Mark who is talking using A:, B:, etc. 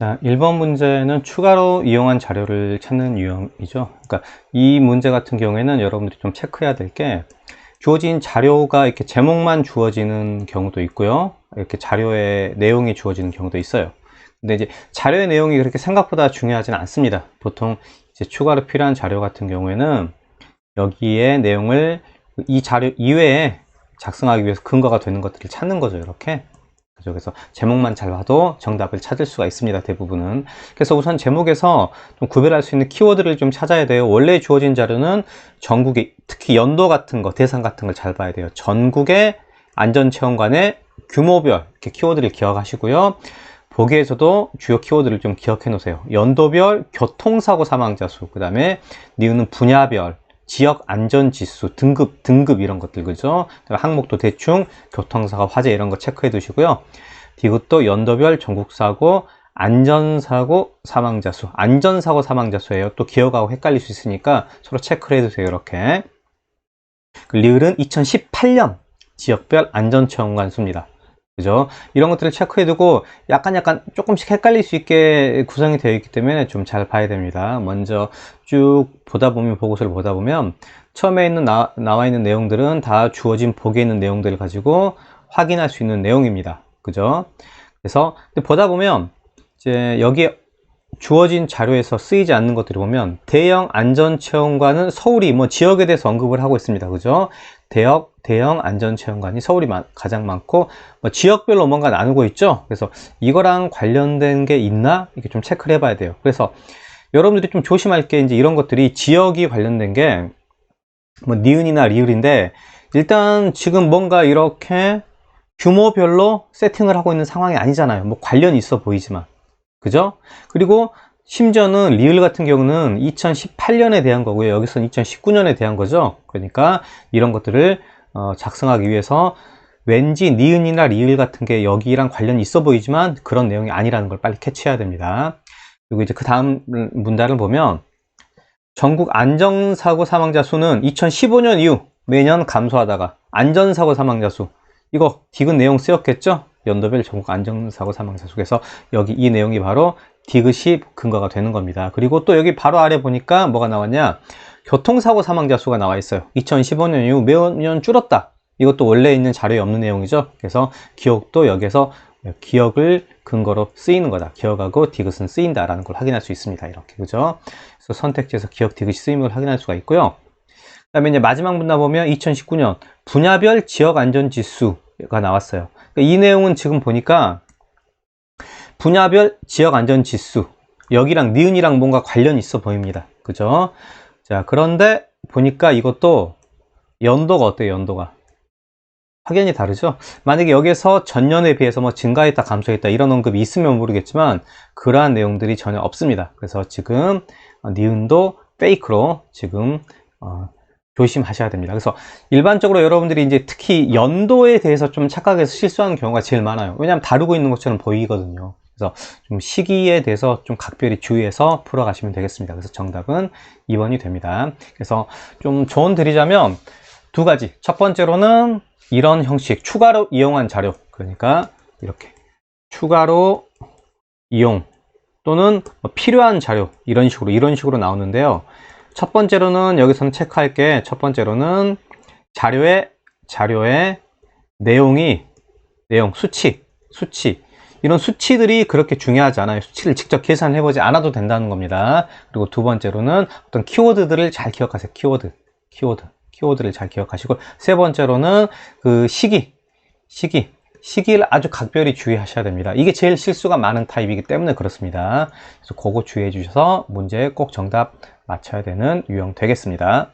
A: 자, 1번 문제는 추가로 이용한 자료를 찾는 유형이죠. 그러니까 이 문제 같은 경우에는 여러분들이 좀 체크해야 될 게 주어진 자료가 이렇게 제목만 주어지는 경우도 있고요. 이렇게 자료의 내용이 주어지는 경우도 있어요. 근데 이제 자료의 내용이 그렇게 생각보다 중요하지는 않습니다. 보통 이제 추가로 필요한 자료 같은 경우에는 여기에 내용을 이 자료 이외에 작성하기 위해서 근거가 되는 것들을 찾는 거죠. 이렇게. 그죠? 그래서 제목만 잘 봐도 정답을 찾을 수가 있습니다. 대부분은. 그래서 우선 제목에서 좀 구별할 수 있는 키워드를 좀 찾아야 돼요. 원래 주어진 자료는 전국의 특히 연도 같은 거, 대상 같은 걸 잘 봐야 돼요. 전국의 안전체험관의 규모별 이렇게 키워드를 기억하시고요. 보기에서도 주요 키워드를 좀 기억해 놓으세요. 연도별 교통사고 사망자 수, 그 다음에 니은은 분야별, 지역 안전 지수, 등급, 등급 이런 것들, 그죠? 항목도 대충 교통사고, 화재 이런 거 체크해 두시고요. 디귿도 연도별 전국사고, 안전사고 사망자 수, 안전사고 사망자 수예요. 또 기억하고 헷갈릴 수 있으니까 서로 체크를 해 두세요. 이렇게. 그 리을은 2018년 지역별 안전체험관 수입니다. 그죠? 이런 것들을 체크해두고 약간 약간 조금씩 헷갈릴 수 있게 구성이 되어 있기 때문에 좀 잘 봐야 됩니다. 먼저 쭉 보다 보면 보고서를 보다 보면 처음에 있는 나, 나와 있는 내용들은 다 주어진 보기에 있는 내용들을 가지고 확인할 수 있는 내용입니다. 그죠? 그래서 보다 보면 이제 여기에 주어진 자료에서 쓰이지 않는 것들을 보면 대형 안전체험관은 서울이 뭐 지역에 대해서 언급을 하고 있습니다. 그죠? 대역, 대형 안전체험관이 서울이 마- 가장 많고 뭐 지역별로 뭔가 나누고 있죠. 그래서 이거랑 관련된 게 있나 이렇게 좀 체크를 해봐야 돼요. 그래서 여러분들이 좀 조심할 게 이제 이런 것들이 지역이 관련된 게 뭐 니은이나 리을인데 일단 지금 뭔가 이렇게 규모별로 세팅을 하고 있는 상황이 아니잖아요. 뭐 관련이 있어 보이지만 그죠? 그리고 심지어는 리을 같은 경우는 2018년에 대한 거고요. 여기서는 2019년에 대한 거죠. 그러니까 이런 것들을 어, 작성하기 위해서 왠지 니은이나 리을 같은 게 여기랑 관련이 있어 보이지만 그런 내용이 아니라는 걸 빨리 캐치해야 됩니다. 그리고 이제 그 다음 문단을 보면 전국 안전사고 사망자 수는 2015년 이후 매년 감소하다가 안전사고 사망자 수 이거 디귿 내용 쓰였겠죠? 연도별 전국 안전사고 사망자 수 그래서 여기 이 내용이 바로 디귿이 근거가 되는 겁니다. 그리고 또 여기 바로 아래 보니까 뭐가 나왔냐? 교통사고 사망자 수가 나와 있어요. 2015년 이후 매년 줄었다. 이것도 원래 있는 자료에 없는 내용이죠. 그래서 기억도 여기서 기억을 근거로 쓰이는 거다. 기억하고 디귿은 쓰인다라는 걸 확인할 수 있습니다. 이렇게 그죠? 그래서 선택지에서 기억 디귿이 쓰임을 확인할 수가 있고요. 그다음에 이제 마지막 문단 보면 2019년 분야별 지역 안전 지수가 나왔어요. 이 내용은 지금 보니까 분야별 지역 안전 지수 여기랑 니은이랑 뭔가 관련이 있어 보입니다. 그죠? 자, 그런데 보니까 이것도 연도가 어때요? 연도가 확연히 다르죠? 만약에 여기서 전년에 비해서 뭐 증가했다, 감소했다 이런 언급이 있으면 모르겠지만 그러한 내용들이 전혀 없습니다. 그래서 지금 어, 니은도 페이크로 지금 어, 조심하셔야 됩니다. 그래서 일반적으로 여러분들이 이제 특히 연도에 대해서 좀 착각해서 실수하는 경우가 제일 많아요. 왜냐하면 다루고 있는 것처럼 보이거든요. 그래서 좀 시기에 대해서 좀 각별히 주의해서 풀어가시면 되겠습니다. 그래서 정답은 2번이 됩니다. 그래서 좀 조언 드리자면 두 가지. 첫 번째로는 이런 형식, 추가로 이용한 자료. 그러니까 이렇게 추가로 이용 또는 뭐 필요한 자료 이런 식으로 이런 식으로 나오는데요. 첫 번째로는 여기서는 체크할 게 첫 번째로는 자료의 자료의 내용이 내용 수치 수치 이런 수치들이 그렇게 중요하지 않아요. 수치를 직접 계산해 보지 않아도 된다는 겁니다. 그리고 두 번째로는 어떤 키워드들을 잘 기억하세요. 키워드 키워드 키워드를 잘 기억하시고 세 번째로는 그 시기 시기 시기를 아주 각별히 주의하셔야 됩니다. 이게 제일 실수가 많은 타입이기 때문에 그렇습니다. 그래서 그거 주의해 주셔서 문제에 꼭 정답 맞춰야 되는 유형 되겠습니다.